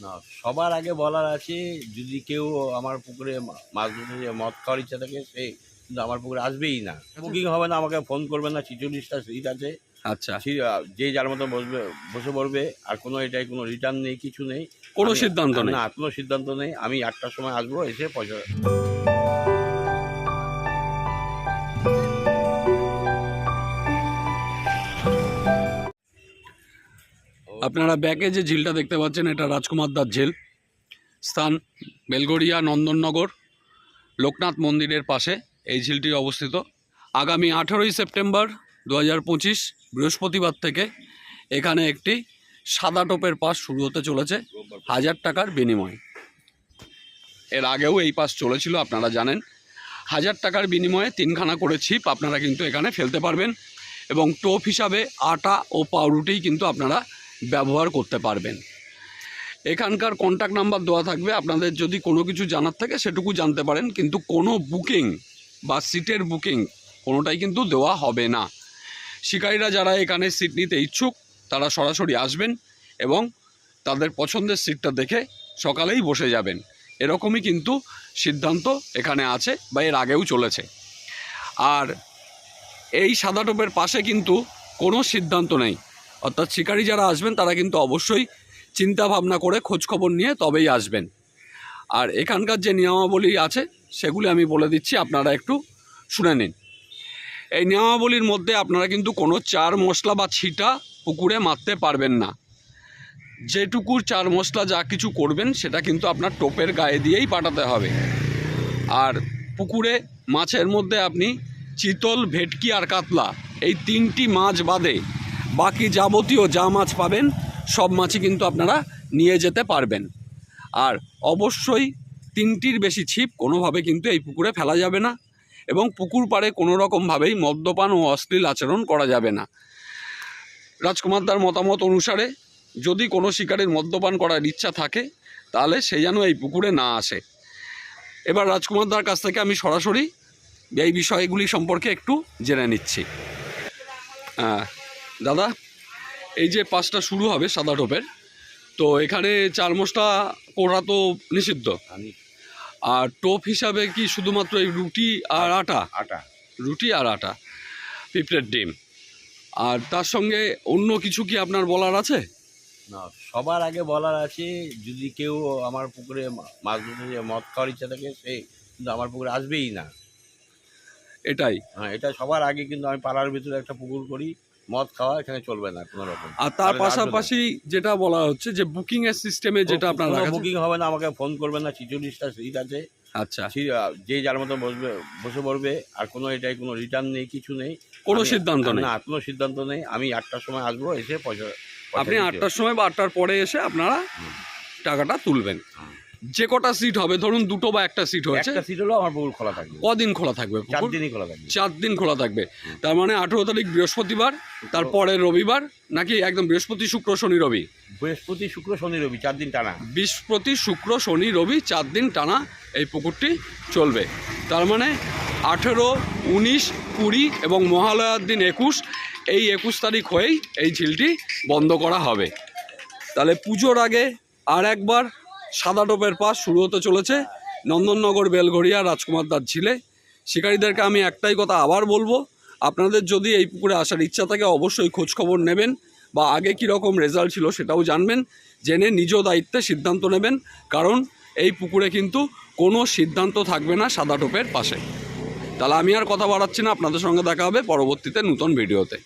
না সবার আগে বলার আছে যদি কেউ আমার পুকুরে মাছ ধরতে মদ খাওয়ার ইচ্ছা থাকে সে কিন্তু আমার পুকুরে আসবেই না। বুকিং হবে না আমাকে ফোন করবে না ছিচল্লিশটা সিট আছে। আচ্ছা। যে যার মতো বসবে বসে পড়বে আর কোনো এটাই কোনো রিটার্ন নেই কিছু নেই। কোনো সিদ্ধান্ত নেই। না কোনো সিদ্ধান্ত নেই। আমি আটটার সময় আসব এসে পয়সা আপনারা ব্যাকে যে ঝিলটা দেখতে পাচ্ছেন, এটা রাজকুমার দাস ঝিল। স্থান বেলগড়িয়া নন্দননগর, লোকনাথ মন্দিরের পাশে এই ঝিলটি অবস্থিত। আগামী আঠেরোই সেপ্টেম্বর দু হাজার পঁচিশ, বৃহস্পতিবার থেকে এখানে একটি সাদা টোপের পাস শুরু হতে চলেছে, হাজার টাকার বিনিময়ে। এর আগেও এই পাস চলেছিল, আপনারা জানেন। হাজার টাকার বিনিময়ে তিনখানা করে ছিপ আপনারা কিন্তু এখানে ফেলতে পারবেন এবং টোপ হিসাবে আটা ও পাউরুটিই কিন্তু আপনারা ব্যবহার করতে পারবেন। এখানকার কন্ট্যাক্ট নাম্বার দেওয়া থাকবে। আপনাদের যদি কোনো কিছু জানার থাকে, সেটুকু জানতে পারেন। কিন্তু কোনো বুকিং বা সিটের বুকিং কোনোটাই কিন্তু দেওয়া হবে না। শিকারীরা যারা এখানে সিট নিতে ইচ্ছুক, তারা সরাসরি আসবেন এবং তাদের পছন্দের সিটটা দেখে সকালেই বসে যাবেন। এরকমই কিন্তু সিদ্ধান্ত এখানে আছে বা এর আগেও চলেছে। আর এই সাদা টোপের পাশে কিন্তু কোনো সিদ্ধান্ত নেই। অর্থাৎ শিকারী যারা আসবেন, তারা কিন্তু অবশ্যই চিন্তা ভাবনা করে খোঁজ খবর নিয়ে তবেই আসবেন। আর এখানকার যে নিয়মাবলী আছে, সেগুলি আমি বলে দিচ্ছি, আপনারা একটু শুনে নিন। এই নিয়মাবলীর মধ্যে আপনারা কিন্তু কোনো চার মশলা বা ছিটা পুকুরে মারতে পারবেন না। যেটুকুর চার মশলা যা কিছু করবেন, সেটা কিন্তু আপনার টোপের গায়ে দিয়েই পাঠাতে হবে। আর পুকুরে মাছের মধ্যে আপনি চিতল, ভেটকি আর কাতলা, এই তিনটি মাছ বাদে বাকি যাবতীয় যা মাছ পাবেন সব মাছই কিন্তু আপনারা নিয়ে যেতে পারবেন। আর অবশ্যই তিনটির বেশি ছিপ কোনোভাবে কিন্তু এই পুকুরে ফেলা যাবে না এবং পুকুর পাড়ে কোনো রকমভাবেই মদ্যপান ও অশ্লীল আচরণ করা যাবে না। রাজকুমারদার মতামত অনুসারে যদি কোনো শিকারের মদ্যপান করার ইচ্ছা থাকে তাহলে সে যেন এই পুকুরে না আসে। এবার রাজকুমারদার কাছ থেকে আমি সরাসরি এই বিষয়গুলি সম্পর্কে একটু জেনে নিচ্ছি। আহ, দাদা এই যে পাঁচটা শুরু হবে সাদা টোপের তো এখানে চার মশলা করা তো নিষিদ্ধ। আর টোপ হিসাবে কি শুধুমাত্র এই রুটি আর আটা। আটা? রুটি আর আটা পিঁপড়ের ডিম। আর তার সঙ্গে অন্য কিছু কি আপনার বলার আছে? না সবার আগে বলার আছে যদি কেউ আমার পুকুরে মাছ ধরতে যে মদ খাওয়ার ইচ্ছা থাকে সে কিন্তু আমার পুকুরে আসবেই না। এটাই। হ্যাঁ এটা সবার আগে কিন্তু আমি পাড়ার ভিতরে একটা পুকুর করি মদ খাওয়া এখানে চলবে না কোনো রকম। আর তার পাশাপাশি যেটা বলা হচ্ছে যে বুকিং এর সিস্টেমে যেটা আপনার বুকিং হবে না আমাকে ফোন করবে না ছিচল্লিশটা সিট আছে। আচ্ছা। যে যার মতো বসবে বসে পড়বে আর কোনো এটাই কোনো রিটার্ন নেই কিছু নেই। কোনো সিদ্ধান্ত নেই। না কোনো সিদ্ধান্ত নেই। আমি আটটার সময় আসব এসে পয়সা আপনি আটটার সময় বা আটটার পরে এসে আপনারা টাকাটা তুলবেন। যে কটা সিট হবে ধরুন দুটো বা একটা সিট হয়েছে একটা সিট হলো আমার পুকুর খোলা থাকবে। কদিন খোলা থাকবে? চার দিনই খোলা থাকবে। চার দিন খোলা থাকবে। তার মানে আঠেরো তারিখ বৃহস্পতিবার তারপরে রবিবার নাকি একদম বৃহস্পতি শুক্র শনি রবি? বৃহস্পতি শুক্র শনি রবি চার দিন টানা। বৃহস্পতি শুক্র শনি রবি চার দিন টানা এই পুকুরটি চলবে। তার মানে আঠেরো উনিশ কুড়ি এবং মহালয়ার দিন একুশ এই একুশ তারিখ হয়েই এই ঝিলটি বন্ধ করা হবে। তাহলে পুজোর আগে আর একবার সাদা টোপের পাশ শুরু হতে চলেছে নন্দননগর, বেলঘড়িয়া, রাজকুমার দাস ঝিলে। শিকারীদেরকে আমি একটাই কথা আবার বলব, আপনাদের যদি এই পুকুরে আসার ইচ্ছা থাকে অবশ্যই খোঁজ খবর নেবেন বা আগে কীরকম রেজাল্ট ছিল সেটাও জানবেন, জেনে নিজ দায়িত্বে সিদ্ধান্ত নেবেন, কারণ এই পুকুরে কিন্তু কোনো সিদ্ধান্ত থাকবে না সাদা টোপের পাশে। তাহলে আমি আর কথা বাড়াচ্ছি না, আপনাদের সঙ্গে দেখা হবে পরবর্তীতে নতুন ভিডিওতে।